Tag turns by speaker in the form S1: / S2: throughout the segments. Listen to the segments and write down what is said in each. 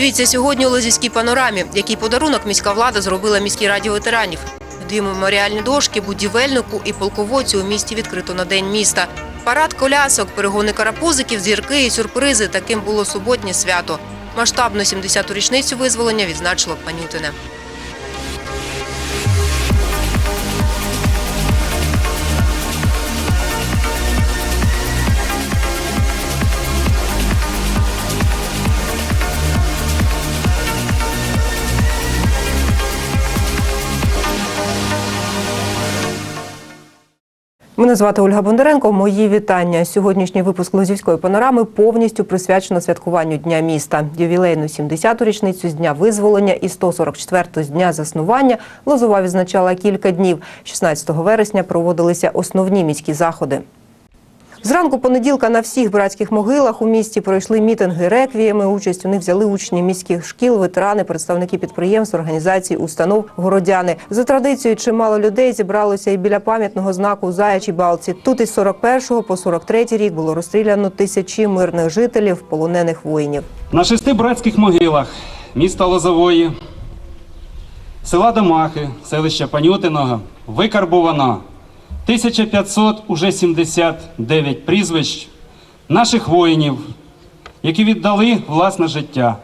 S1: Дивіться сьогодні у Лозівській панорамі, який подарунок міська влада зробила міській раді ветеранів. Дві меморіальні дошки будівельнику і полководцю у місті відкрито на день міста. Парад колясок, перегони карапузиків, зірки і сюрпризи. Таким було суботнє свято. Масштабну 70-ту річницю визволення відзначило Панютине. Мене звати Ольга Бондаренко. Мої вітання. Сьогоднішній випуск Лозівської панорами повністю присвячено святкуванню Дня міста. Ювілейну 70-ту річницю з дня визволення і 144-ту з дня заснування Лозова відзначала кілька днів. 16 вересня проводилися основні міські заходи. Зранку понеділка на всіх братських могилах у місті пройшли мітинги реквіями. Участь у них взяли учні міських шкіл, ветерани, представники підприємств, організацій, установ, городяни. За традицією, чимало людей зібралося і біля пам'ятного знаку у Заячій Балці. Тут із 41 по 43 рік було розстріляно тисячі мирних жителів, полонених воїнів.
S2: На шести братських могилах міста Лозової, села Домахи, селища Панютиного викарбовано 1500 уже 79 прізвищ наших воїнів, які віддали власне життя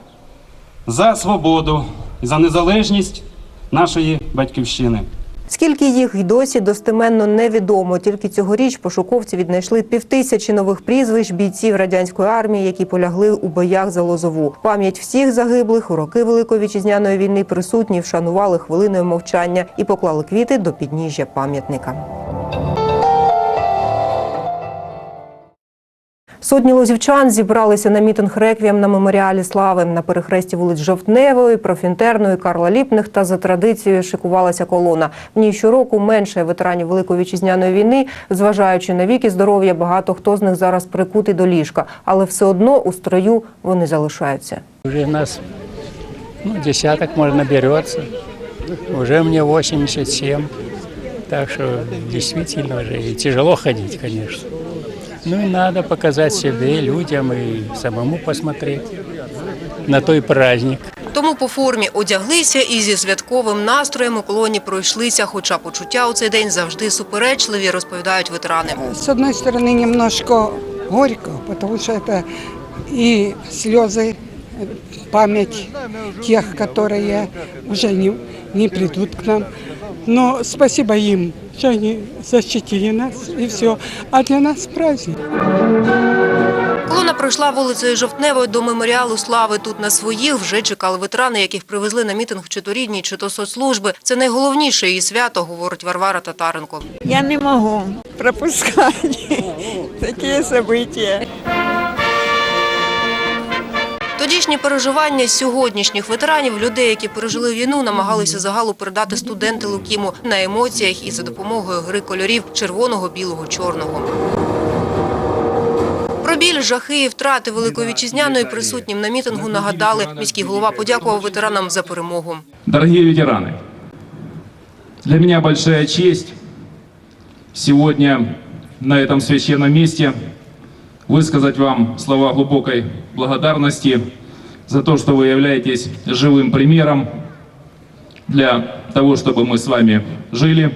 S2: за свободу і за незалежність нашої батьківщини.
S1: Скільки їх й досі достеменно невідомо. Тільки цьогоріч пошуковці віднайшли півтисячі нових прізвищ бійців радянської армії, які полягли у боях за Лозову. Пам'ять всіх загиблих у роки Великої вітчизняної війни присутні вшанували хвилиною мовчання і поклали квіти до підніжжя пам'ятника. Сотні лозівчан зібралися на мітинг реквієм на меморіалі слави на перехресті вулиць Жовтневої, Профінтерної, Карла Ліпних та за традицією шикувалася колона. В ній щороку менше ветеранів Великої вітчизняної війни, зважаючи на вік і здоров'я, багато хто з них зараз прикутий до ліжка, але все одно у строю вони залишаються.
S3: Уже нас ну, десяток, может, наберется. Уже мне 87. Так что действительно уже и тяжело ходить, конечно. Ну и надо показать себе, людям и самому посмотреть на той праздник.
S1: Тому по формі одяглися і зі святковим настроєм у колоні пройшлися. Хоча почуття у цей день завжди суперечливі, розповідають ветерани.
S4: С одной стороны, немножко горько, потому что это и слезы, э, память тех, которые уже не, не придут к нам. Но спасибо им, что они защитили нас и все. А для нас праздник.
S1: Колона пройшла вулицею Жовтневою до меморіалу слави. Тут на своїх вже чекали ветерани, яких привезли на мітинг чи то рідні, чи то соцслужби. Це найголовніше її свято, говорить Варвара Татаренко.
S5: Я не могу пропускать такие события.
S1: Тодішні переживання сьогоднішніх ветеранів, людей, які пережили війну, намагалися загалу передати студенти Лукіму на емоціях і за допомогою гри кольорів червоного, білого, чорного. Про біль, жахи і втрати Великої Вітчизняної присутнім на мітингу нагадали. Міський голова подякував ветеранам за перемогу.
S6: Дорогие ветераны, для меня большая честь сегодня на этом священном месте высказать вам слова глубокой благодарности за то, что вы являетесь живым примером для того, чтобы мы с вами жили,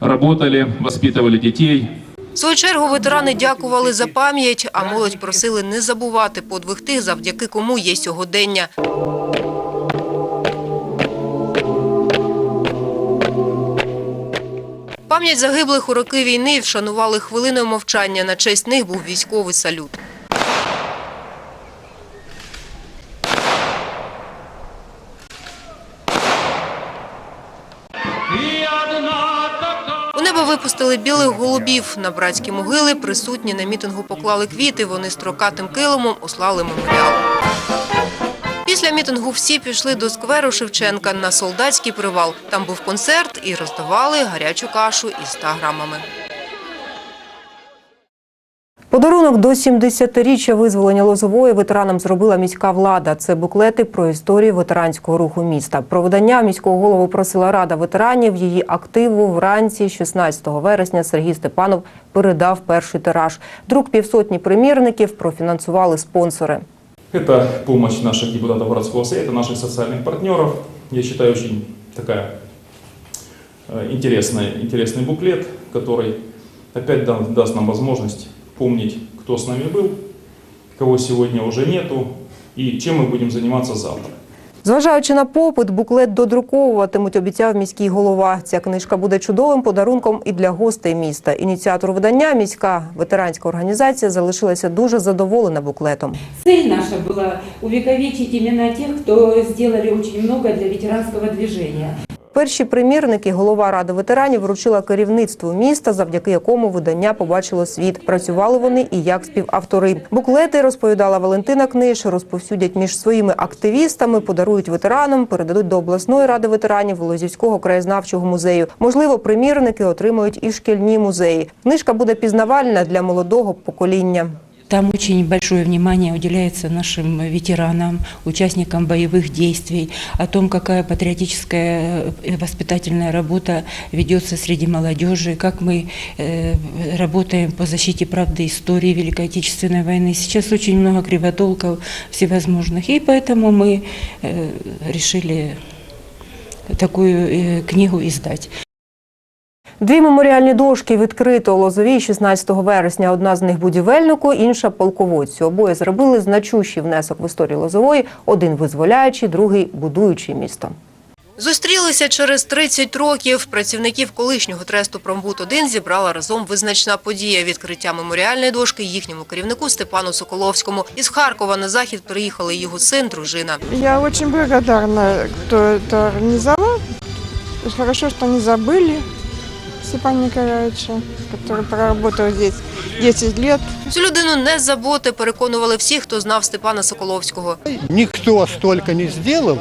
S6: работали, воспитывали детей,
S1: В свою чергу ветерани дякували за пам'ять, а молодь просили не забувати подвиг тих, завдяки кому є сьогодення. Пам'ять загиблих у роки війни вшанували хвилиною мовчання. На честь них був військовий салют. У небо випустили білих голубів. На братські могили присутні на мітингу поклали квіти. Вони строкатим килимом услали меморіал. Після мітингу всі пішли до скверу Шевченка на солдатський привал. Там був концерт і роздавали гарячу кашу із 100 грамами. Подарунок до 70-річчя визволення Лозової ветеранам зробила міська влада. Це буклети про історію ветеранського руху міста. Про видання міського голову просила рада ветеранів. Її активу вранці 16 вересня Сергій Степанов передав перший тираж. Друк півсотні примірників профінансували спонсори.
S6: Это помощь наших депутатов городского совета, наших социальных партнеров. Я считаю, очень такая э, интересная, интересный буклет, который опять да- даст нам возможность помнить, кто с нами был, кого сегодня уже нету и чем мы будем заниматься завтра.
S1: Зважаючи на попит, буклет додруковуватимуть, обіцяв міський голова. Ця книжка буде чудовим подарунком і для гостей міста. Ініціатор видання, міська ветеранська організація, залишилася дуже задоволена буклетом.
S7: Цель наша була увіковічити імена тих, хто зробили дуже багато для ветеранського движения.
S1: Перші примірники голова ради ветеранів вручила керівництву міста, завдяки якому видання побачило світ. Працювали вони і як співавтори. Буклети розповідала Валентина Книж, розповсюдять між своїми активістами, подарують ветеранам, передадуть до обласної ради ветеранів Лозівського краєзнавчого музею. Можливо, примірники отримають і шкільні музеї. Книжка буде пізнавальна для молодого покоління.
S7: Там очень большое внимание уделяется нашим ветеранам, участникам боевых действий, о том, какая патриотическая э, воспитательная работа ведется среди молодежи, как мы э, работаем по защите правды истории Великой Отечественной войны. Сейчас очень много кривотолков всевозможных, и поэтому мы э, решили такую э, книгу издать.
S1: Дві меморіальні дошки відкрито у Лозовій 16 вересня. Одна з них будівельнику, інша полководцю. Обоє зробили значущий внесок в історію Лозової. Один визволяючий, другий будуючий місто. Зустрілися через 30 років. Працівників колишнього тресту Промбут-1 зібрала разом визначна подія відкриття меморіальної дошки їхньому керівнику Степану Соколовському. Із Харкова на захід приїхали його син, дружина.
S5: Я очень благодарна, кто это организовал. Хорошо, что не забыли Степана Николаевича, который проработал здесь 10 лет.
S1: Цю людину не забути переконували всі, хто знав Степана Соколовського.
S8: Никто столько не сделал,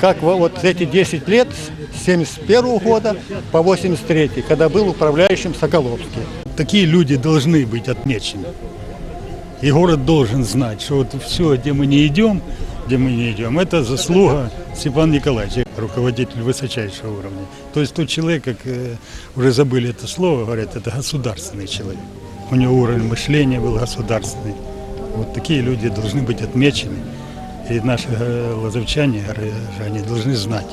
S8: как во- вот эти 10 лет с 71 года по 83 когда был управляющим Соколовский.
S9: Такие люди должны быть отмечены. И город должен знать, что вот все, где мы не идем, где мы не идем, это заслуга Степана Николаевича, руководитель высочайшего уровня. То есть тот человек, как э, уже забыли это слово, говорят, это государственный человек. У него уровень мышления был государственный. Вот такие люди должны быть отмечены. И наши э, лазовчане, горожане должны знать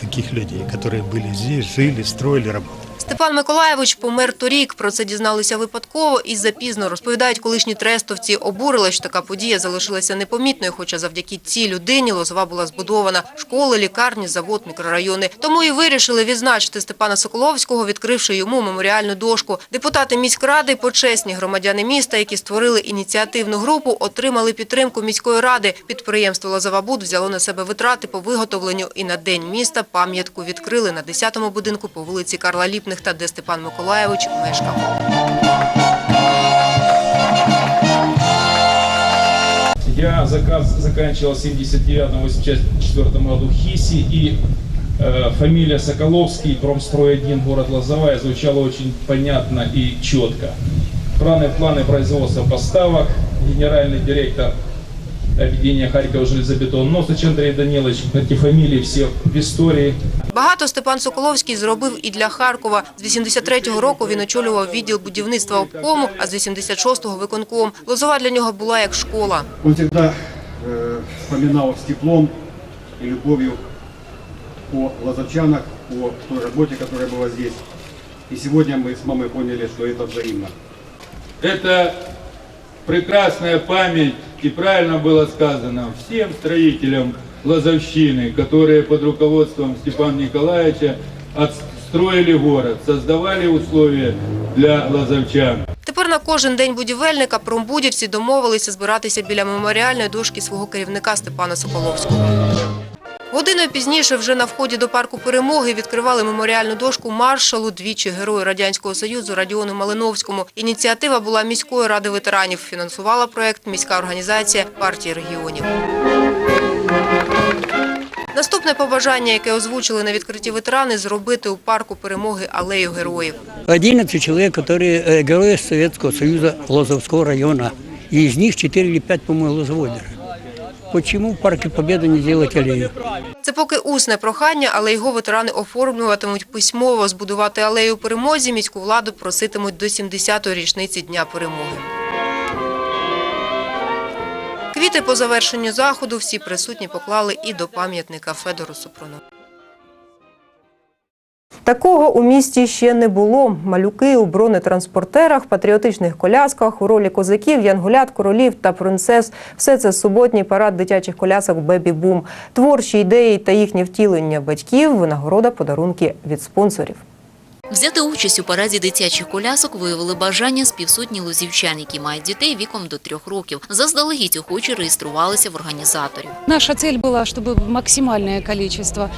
S9: таких людей, которые были здесь, жили, строили, работали.
S1: Степан Миколаєвич помер торік. Про це дізналися випадково і запізно. Розповідають колишні трестовці. Обурили, що така подія залишилася непомітною, хоча завдяки цій людині Лозова була збудована. Школи, лікарні, завод, мікрорайони. Тому і вирішили відзначити Степана Соколовського, відкривши йому меморіальну дошку. Депутати міськради, почесні громадяни міста, які створили ініціативну групу, отримали підтримку міської ради. Підприємство «Лозавабуд» взяло на себе витрати по виготовленню і на День міста пам'ятку відкрили на 10-му будинку по вулиці Карла Ліпних та де Степан Миколаєвич мешкав.
S6: Я заказ заканчивал в 79-84 году в ХИСе, и э, фамилия Соколовский, Промстрой-1, город Лозовая, звучала очень понятно и четко. Планы, планы производства поставок, генеральный директор объединения Харькова железобетон Носыч Андрей Данилович, эти фамилии все в истории.
S1: Багато Степан Соколовський зробив і для Харкова. З 83-го року він очолював відділ будівництва обкому, а з 86-го – виконком. Лозова для нього була як школа.
S10: Он всегда э, вспоминал с теплом и любовью о лазовчанах, о той работе, которая была здесь. И сегодня мы с мамой поняли, что это взаимно.
S11: Это прекрасная память, и правильно было сказано, всем строителям Лазовщины, которые под руководством Степана Николаевича отстроили город, создавали условия для лазовчан.
S1: Тепер на кожен день будівельника промбудівці домовилися збиратися біля меморіальної дошки свого керівника Степана Соколовського. Годиною пізніше, вже на вході до парку перемоги, відкривали меморіальну дошку маршалу, двічі герою радянського союзу Радіону Малиновському. Ініціатива була міської ради ветеранів. Фінансувала проект міська організація партії регіонів. Наступне побажання, яке озвучили на відкритті ветерани, зробити у парку перемоги алею героїв.
S3: 11 человек, которые э, герои Советского Союза Лозовского района. И из них 4 или 5, по-моему, лозоводеры. Почему в Парке Победы не делать аллею?
S1: Це поки усне прохання, але його ветерани оформлюватимуть письмово. Збудувати алею перемозі міську владу проситимуть до 70-ї річниці Дня перемоги. Квіти по завершенню заходу всі присутні поклали і до пам'ятника Федору Супруну. Такого у місті ще не було. Малюки у бронетранспортерах, патріотичних колясках, у ролі козаків, янгулят, королів та принцес. Все це суботній парад дитячих колясок Бебі Бум. Творчі ідеї та їхнє втілення батьків, винагорода, подарунки від спонсорів.
S12: Взяти участь у параді дитячих колясок виявили бажання співсотні лозівчан, які мають дітей віком до трьох років. Заздалегідь охочі реєструвалися в організаторів.
S13: Наша цель была, чтобы максимальное количество э,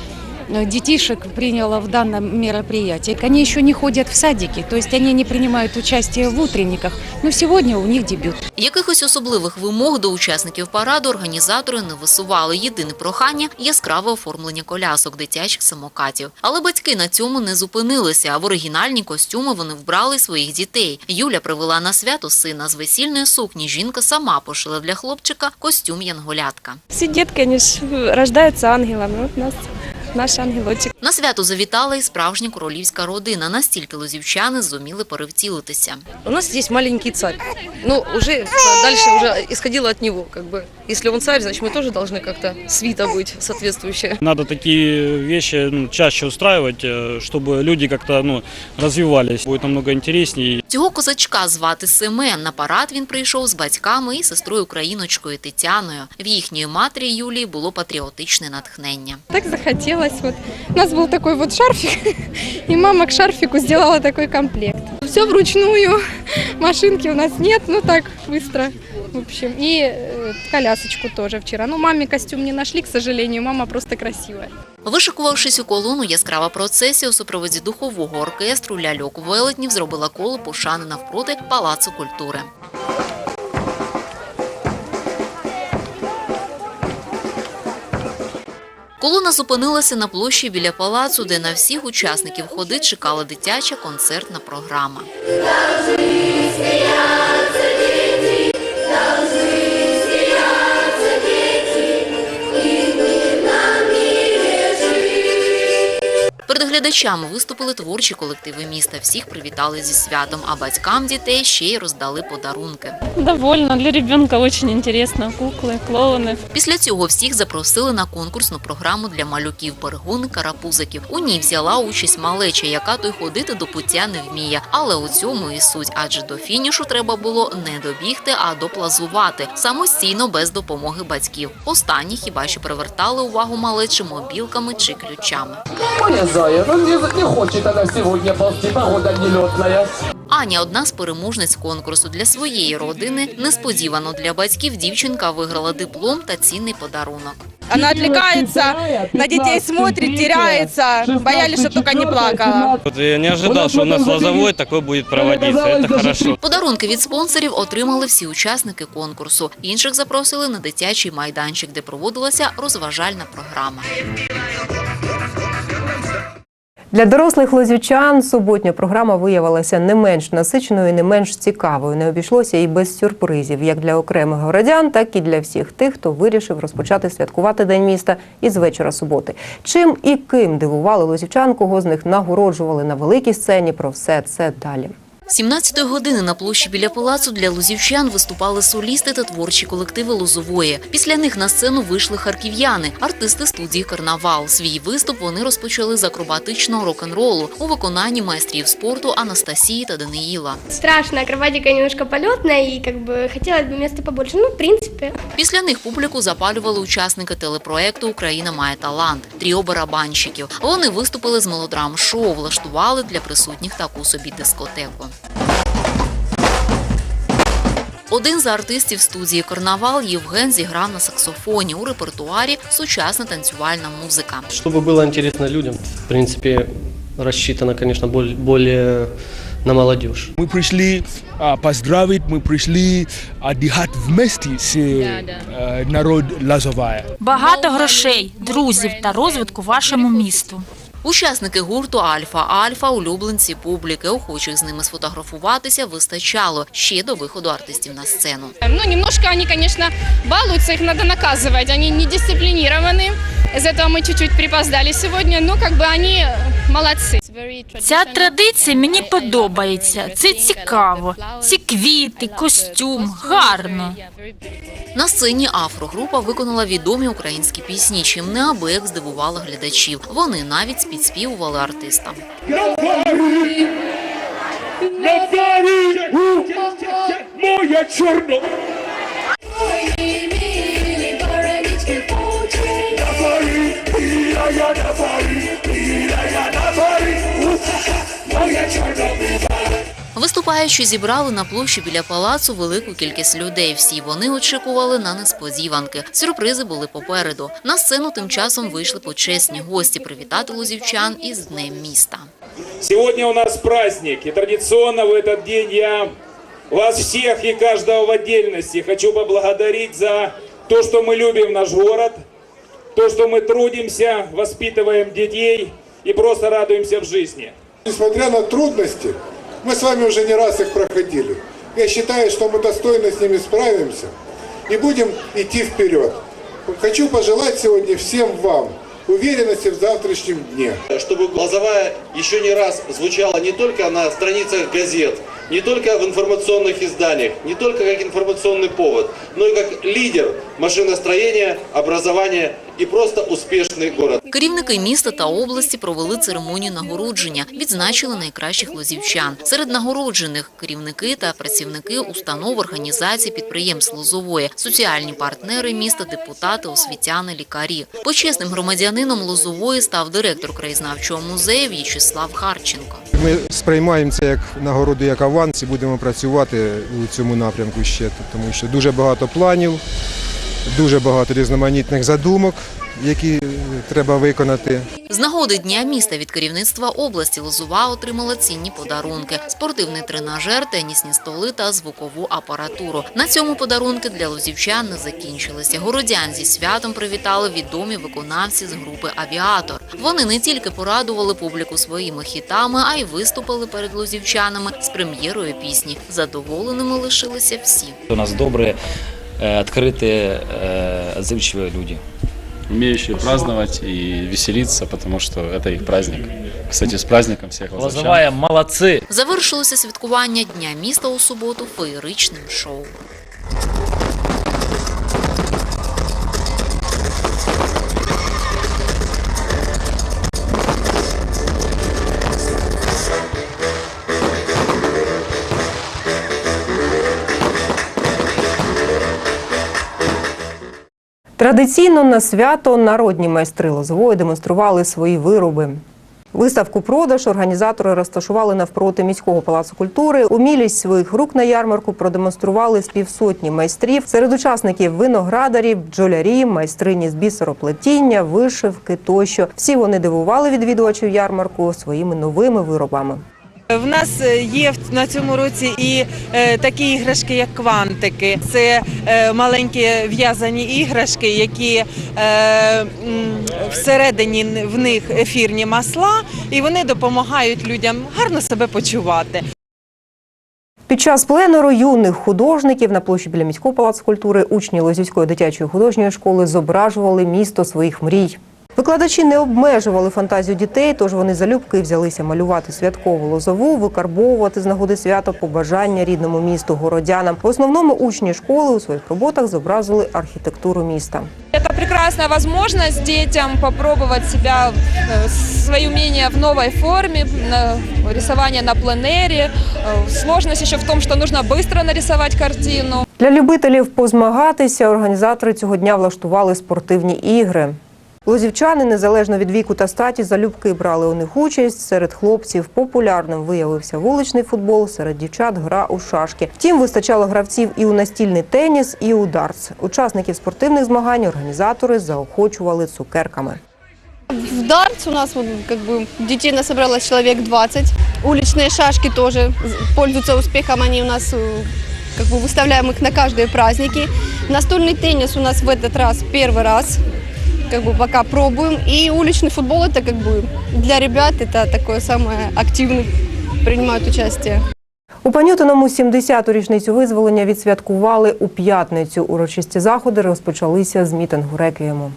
S13: детишек приняло в данном мероприятии. Они еще не ходят в садики, то есть они не принимают участие в утренниках, но сегодня у них дебют.
S12: Якихось особливих вимог до учасників параду організатори не висували. Єдине прохання – яскраве оформлення колясок дитячих самокатів. Але батьки на цьому не зупинилися, а в оригінальні костюми вони вбрали своїх дітей. Юля привела на свято сина з весільної сукні. Жінка сама пошила для хлопчика костюм янголятка.
S14: Все детки, они ж рождаются ангелами. Вот у нас наш ангелочек.
S12: На свято завітала і справжня королівська родина. Настільки лозівчани зуміли перевтілитися.
S14: У нас есть маленький царь. Ну, уже дальше уже исходило от него, как бы. Если он царь, значит, мы тоже должны как-то свита быть соответствующая.
S15: Надо такие вещи ну, чаще устраивать, э, чтобы люди как-то ну, развивались. Будет намного интереснее.
S12: Цього козачка звати Семен. На парад він прийшов з батьками і сестрою україночкою Тетяною. В їхньої матері Юлії було патріотичне натхнення.
S14: Так захотелось. Вот. У нас был такой вот шарфик, и мама к шарфику сделала такой комплект. Все вручную, машинки у нас нет, ну так, быстро. В общем, и э, колясочку тоже вчера. Ну, маме костюм не нашли, к сожалению, мама просто красивая.
S12: Вишикувавшись у колону, яскрава процесія у супроводі духового оркестру ляльок велетнів зробила коло пошани навпроти Палацу культури. Колона зупинилася на площі біля палацу, де на всіх учасників ходи чекала дитяча концертна програма. Перед глядачами виступили творчі колективи міста. Всіх привітали зі святом, а батькам дітей ще й роздали подарунки.
S14: Довольно, для ребенка очень интересно. Куклы, клоуны.
S12: Після цього всіх запросили на конкурсну програму для малюків перегони карапузиків. У ній взяла участь малеча, яка то й ходити до пуття не вміє. Але у цьому і суть, адже до фінішу треба було не добігти, а доплазувати самостійно без допомоги батьків. Останні хіба що привертали увагу малечі мобілками чи ключами.
S16: Зая, ну не, не хочет она сегодня ползти, погода нелетная.
S12: Аня, одна з переможниць конкурсу для своєї родини, несподівано для батьків дівчинка виграла диплом та цінний подарунок.
S14: Она отвлекается, на детей смотрит, теряется. Боялись, чтобы только не плакала.
S15: Вот я не ожидал, что у нас лозовой такой будет проводиться. Это хорошо.
S12: Подарунки від спонсорів отримали всі учасники конкурсу. Інших запросили на дитячий майданчик, де проводилася розважальна програма.
S1: Для дорослих лозівчан суботня програма виявилася не менш насиченою, і не менш цікавою. Не обійшлося і без сюрпризів, як для окремих городян, так і для всіх тих, хто вирішив розпочати святкувати День міста із вечора суботи. Чим і ким дивували лозівчан, кого з них нагороджували на великій сцені. Про все це далі.
S12: 17 години на площі біля палацу для лозівчан виступали солісти та творчі колективи Лозової. Після них на сцену вийшли харків'яни, артисти студії Карнавал. Свій виступ вони розпочали з акробатичного рок-н-ролу у виконанні майстрів спорту Анастасії та Даниїла.
S17: Страшно, акробатика немножко полетная, и как бы хотелось бы побольше. Ну, в принципе.
S12: Після них публіку запалювали учасники телепроекту Україна має талант тріо барабанщиків. Вони виступили з мелодрам шоу, влаштували для присутніх таку собі дискотеку. Один з артистів студії Карнавал Євген зіграв на саксофоні у репертуарі сучасна танцювальна музика.
S18: Чтобы было интересно людям, в принципе, рассчитано, конечно, более, более на молодежь.
S19: Мы пришли а, поздравить, мы пришли отдыхать вместе с э, народ Лазовая.
S20: Багато грошей, друзів та розвитку вашому місту.
S12: Учасники гурту Альфа Альфа улюбленці публіки. Охочих з ними сфотографуватися вистачало ще до виходу артистів на сцену.
S14: Ну, немножко они, конечно, балуются, их надо наказывать. Они не дисциплинированы. Из этого мы чуть-чуть припоздали сегодня, но как бы они молодцы.
S20: Ця традиція мені подобається. Це цікаво. Ці квіти, костюм, гарно.
S12: На сцені афрогрупа виконала відомі українські пісні, чим неабияк здивувала глядачів. Вони навіть підспівували артистам.
S19: Моя чорно.
S12: Виступаючи, зібрали на площі біля палацу велику кількість людей. Всі вони очікували на несподіванки. Сюрпризи були попереду. На сцену тим часом вийшли почесні гості привітати лозівчан із Днем міста.
S21: Сегодня у нас праздник, и традиционно в этот день я вас всех и каждого в отдельности хочу поблагодарить за то, что мы любим наш город, то, что мы трудимся, воспитываем детей и просто радуемся в жизни.
S22: Несмотря на трудности, Мы с вами уже не раз их проходили. Я считаю, что мы достойно с ними справимся и будем идти вперед. Хочу пожелать сегодня всем вам уверенности в завтрашнем дне.
S23: чтобы Лозовая еще не раз звучала не только на страницах газет, не только в информационных изданиях, не только как информационный повод, но и как лидер машиностроения, образования и просто успешный город.
S12: Керівники міста та області провели церемонію нагородження, відзначили найкращих лозівчан. Серед нагороджених керівники та працівники установ, організацій, підприємств Лозової, соціальні партнери міста, депутати, освітяни, лікарі. Почесним громадянином Лозової став директор краєзнавчого музею В'ячеслав Харченко.
S24: Ми сприймаємо це як нагороду, як аванс і будемо працювати у цьому напрямку ще, тому що дуже багато планів, дуже багато різноманітних задумок, які треба виконати.
S12: З нагоди Дня міста від керівництва області Лозова отримала цінні подарунки: спортивний тренажер, тенісні столи та звукову апаратуру. На цьому подарунки для лозівчан не закінчилися. Городян зі святом привітали відомі виконавці з групи Авіатор. Вони не тільки порадували публіку своїми хітами, а й виступили перед лозівчанами з прем'єрою пісні. Задоволеними лишилися всі.
S25: У нас добрые, э, открытые, э, отзывчивые люди.
S26: умеющие праздновать и веселиться, потому что это их праздник. Кстати, с праздником всех лозовчан.
S25: Лозовая, молодцы!
S12: Завершилося святкування Дня міста у суботу феєричним шоу.
S1: Традиційно на свято народні майстри Лозової демонстрували свої вироби. Виставку продаж організатори розташували навпроти міського палацу культури. Умілість своїх рук на ярмарку продемонстрували з півсотні майстрів. Серед учасників виноградарі, бджолярі, майстрині з бісероплетіння, вишивки тощо. Всі вони дивували відвідувачів ярмарку своїми новими виробами.
S27: В нас е, є на цьому році і е, такі іграшки, як квантики. Це е, маленькі в'язані іграшки, які всередині в них ефірні масла, і вони допомагають людям гарно себе почувати.
S1: Під час пленеру юних художників на площі біля міського палацу культури учні Лозівської дитячої художньої школи зображували місто своїх мрій. Викладачі не обмежували фантазію дітей, тож вони залюбки взялися малювати святкову лозову, викарбовувати з нагоди свята побажання рідному місту городянам. В основному учні школи у своїх роботах зобразили архітектуру міста.
S28: Это прекрасная возможность детям попробовать себя, э, свои умения в новой форме, на- рисование на пленере. Э, Сложность еще в том, что нужно быстро нарисовать картину.
S1: Для любителів позмагатися організатори цього дня влаштували спортивні ігри. Лозівчани, незалежно від віку та статі, залюбки брали у них участь. Серед хлопців популярним виявився вуличний футбол, серед дівчат гра у шашки. Втім, вистачало гравців і у настільний теніс, і у дартс. Учасників спортивних змагань організатори заохочували цукерками.
S29: В дартс у нас вот, как бы детей насобралось человек 20. Уличные шашки тоже з- пользуются успехом. Они у нас э, как бы выставляем их на каждые праздники. Настольный теннис у нас в этот раз первый раз. Как бы пока пробуем. И уличный футбол это как бы для ребят это такое самое активный принимают участие.
S1: У Панютиному 70-ту річницю визволення відсвяткували у п'ятницю. Урочисті заходи розпочалися з мітингу реквієму.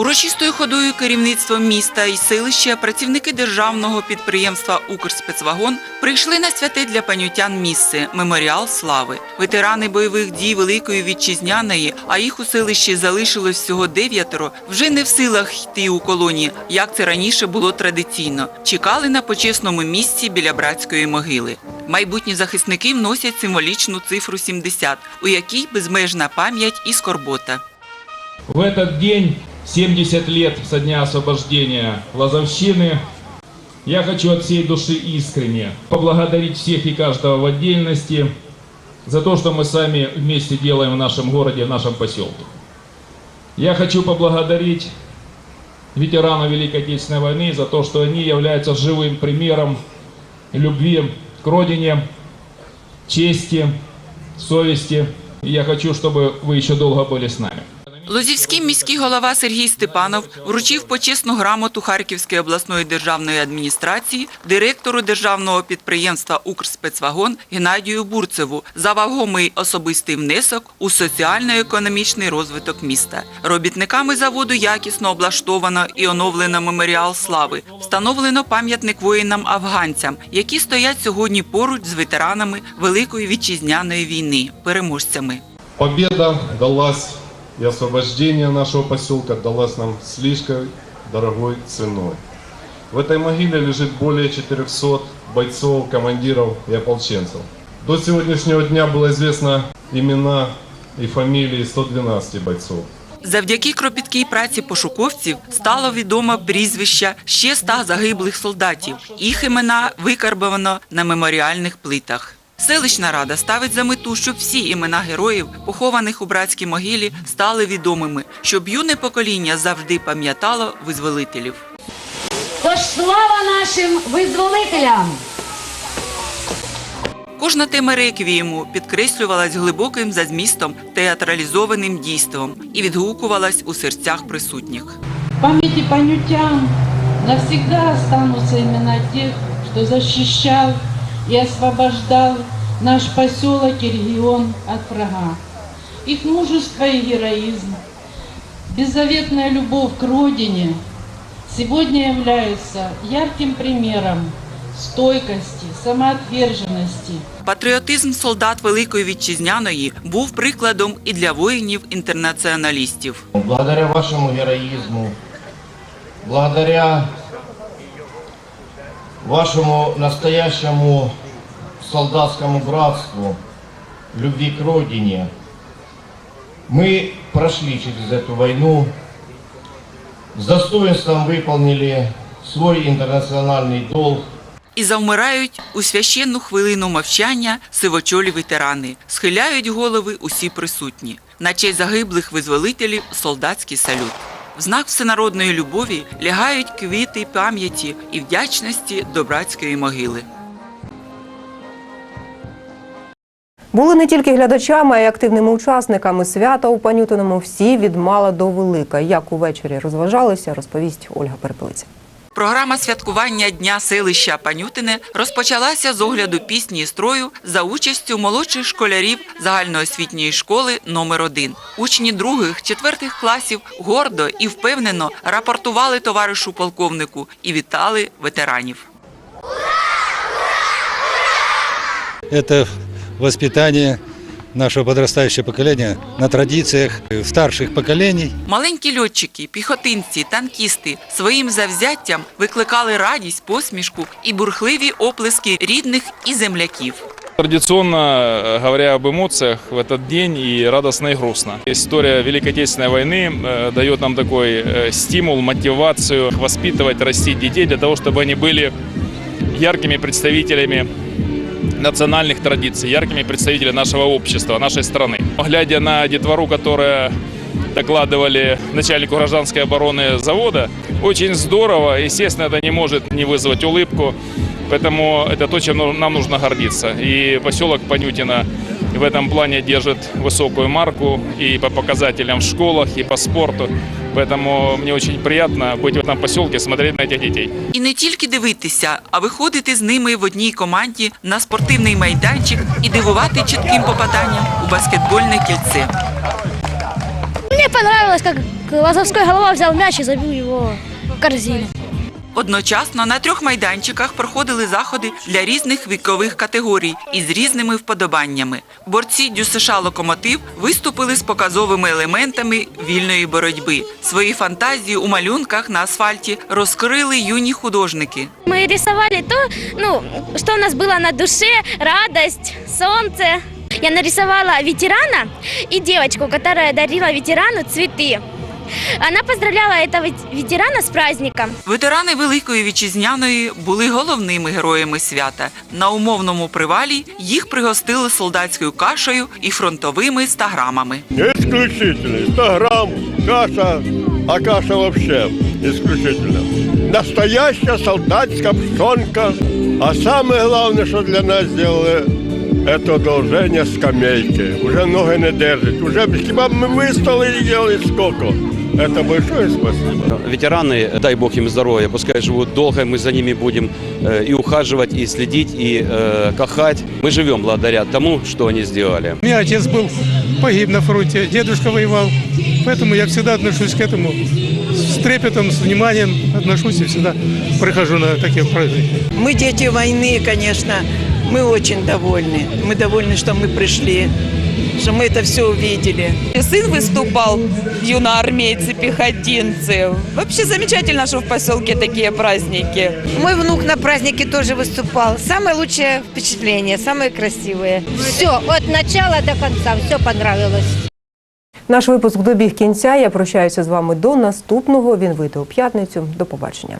S30: Урочистою ходою керівництвом міста і селища працівники державного підприємства Укрспецвагон прийшли на святе для панютян місце меморіал слави. Ветерани бойових дій Великої вітчизняної, а їх у селищі залишилось всього дев'ятеро, вже не в силах йти у колоні, як це раніше було традиційно. Чекали на почесному місці біля братської могили. Майбутні захисники вносять символічну цифру 70, у якій безмежна пам'ять і скорбота.
S21: В этот день, 70 лет со дня освобождения Лазовщины, я хочу от всей души искренне поблагодарить всех и каждого в отдельности за то, что мы сами вместе делаем в нашем городе, в нашем поселке. Я хочу поблагодарить ветеранов Великой Отечественной войны за то, что они являются живым примером любви к родине, чести, совести. И я хочу, чтобы вы еще долго были с нами.
S30: Лозівський міський голова Сергій Степанов вручив почесну грамоту Харківської обласної державної адміністрації директору державного підприємства Укрспецвагон Геннадію Бурцеву за вагомий особистий внесок у соціально-економічний розвиток міста. Робітниками заводу якісно облаштовано і оновлено меморіал слави. Встановлено пам'ятник воїнам-афганцям, які стоять сьогодні поруч з ветеранами Великої вітчизняної війни, переможцями.
S31: Победа далась и освобождение нашего поселка далось нам слишком дорогой ценой. В этой могиле лежит более 400 бойцов, командиров и ополченцев. До сегодняшнего дня было известно имена и фамилии 112 бойцов.
S30: Завдяки кропіткій праці пошуковців стало відомо прізвища ще ста загиблих солдатів. Їх імена викарбовано на меморіальних плитах. Селищна рада ставить за мету, щоб всі імена героїв, похованих у братській могилі, стали відомими, щоб юне покоління завжди пам'ятало визволителів.
S32: Тож слава нашим визволителям!
S30: Кожна тема реквієму підкреслювалась глибоким за змістом театралізованим дійством і відгукувалась у серцях присутніх.
S33: В памяти понютян навсегда останутся имена тех, кто защищал и освобождал наш поселок и регион от врага. Их мужество и героизм, беззаветная любовь к родине сегодня являются ярким примером стойкости, самоотверженности,
S30: Патріотизм солдат Великої Вітчизняної був прикладом і для воїнів-інтернаціоналістів.
S34: Благодаря вашему героизму, благодаря вашему настоящему солдатскому братству, любви к родине, мы прошли через эту войну, с достоинством выполнили свой интернациональный долг,
S30: І завмирають у священну хвилину мовчання сивочолі ветерани, схиляють голови усі присутні. На честь загиблих визволителів солдатський салют. В знак всенародної любові лягають квіти пам'яті і вдячності до братської могили.
S1: Були не тільки глядачами, а й активними учасниками свята у Панютиному. Всі від мала до велика. Як увечері розважалися, розповість Ольга Перепелиця.
S30: Програма святкування Дня селища Панютине розпочалася з огляду пісні і строю за участю молодших школярів загальноосвітньої школи номер 1 Учні других, четвертих класів гордо і впевнено рапортували товаришу полковнику і вітали ветеранів.
S35: Это воспитание нашего подрастающего поколения на традициях старших поколений.
S30: Маленькі льотчики, піхотинці, танкісти своїм завзяттям викликали радість, посмішку і бурхливі оплески рідних і земляків.
S21: Традиционно, э, говоря об эмоциях, в этот день и радостно, и грустно. История Великой Отечественной войны э, дает нам такой э, стимул, мотивацию воспитывать, растить детей для того, чтобы они были яркими представителями национальных традиций, яркими представителями нашего общества, нашей страны. Глядя на детвору, которая докладывали начальнику гражданской обороны завода, очень здорово. Естественно, это не может не вызвать улыбку. Поэтому это то, чем ну- нам нужно гордиться. И поселок Панютина в этом плане держит высокую марку и по показателям в школах, и по спорту. Поэтому мне очень приятно быть в этом поселке, смотреть на этих детей.
S30: І не тільки дивитися, а виходити з ними в одній команді на спортивний майданчик і дивувати чітким попаданням у баскетбольне кільце.
S32: Мне понравилось, как
S36: Лазовской голова взял мяч и забил его в корзину.
S30: Одночасно на трьох майданчиках проходили заходи для різних вікових категорій із різними вподобаннями. Борці ДЮСШ «Локомотив» виступили з показовими елементами вільної боротьби. Свої фантазії у малюнках на асфальті розкрили юні художники.
S36: Мы рисовали то, ну, что у нас было на душе, радость, солнце. Я нарисовала ветерана и девочку, которая дарила ветерану цветы. Она поздравляла этого вет- ветерана с праздником.
S30: Ветерани Великої Вітчизняної були головними героями свята. На умовному привалі їх пригостили солдатською кашею і фронтовими стаграмами.
S37: Исключительный. 100 грамм каша, а каша вообще исключительно. Настоящая солдатская пшенка. А самое главное, что для нас сделали, это одолжение скамейки. Уже ноги не держит. Уже хіба б ми вистали і ели сколько. Это большое спасибо.
S38: Ветераны, дай бог им здоровья, пускай живут долго, мы за ними будем э, и ухаживать, и следить, и э, кахать. Мы живем благодаря тому, что они сделали.
S39: У меня отец был, погиб на фронте, дедушка воевал. Поэтому я всегда отношусь к этому с трепетом, с вниманием отношусь и всегда прихожу на такие праздники.
S40: Мы дети войны, конечно. Мы очень довольны. Мы довольны, что мы пришли, что мы это все увидели.
S41: Сын выступал, юноармейцы, пехотинцы. Вообще замечательно, что в поселке такие праздники.
S42: Мой внук на празднике тоже выступал. Самое лучшее впечатление, самые красивые.
S36: Все, от начала до конца, все понравилось.
S1: Наш випуск добіг кінця. Я прощаюся з вами до наступного. Він вийде у п'ятницю. До побачення.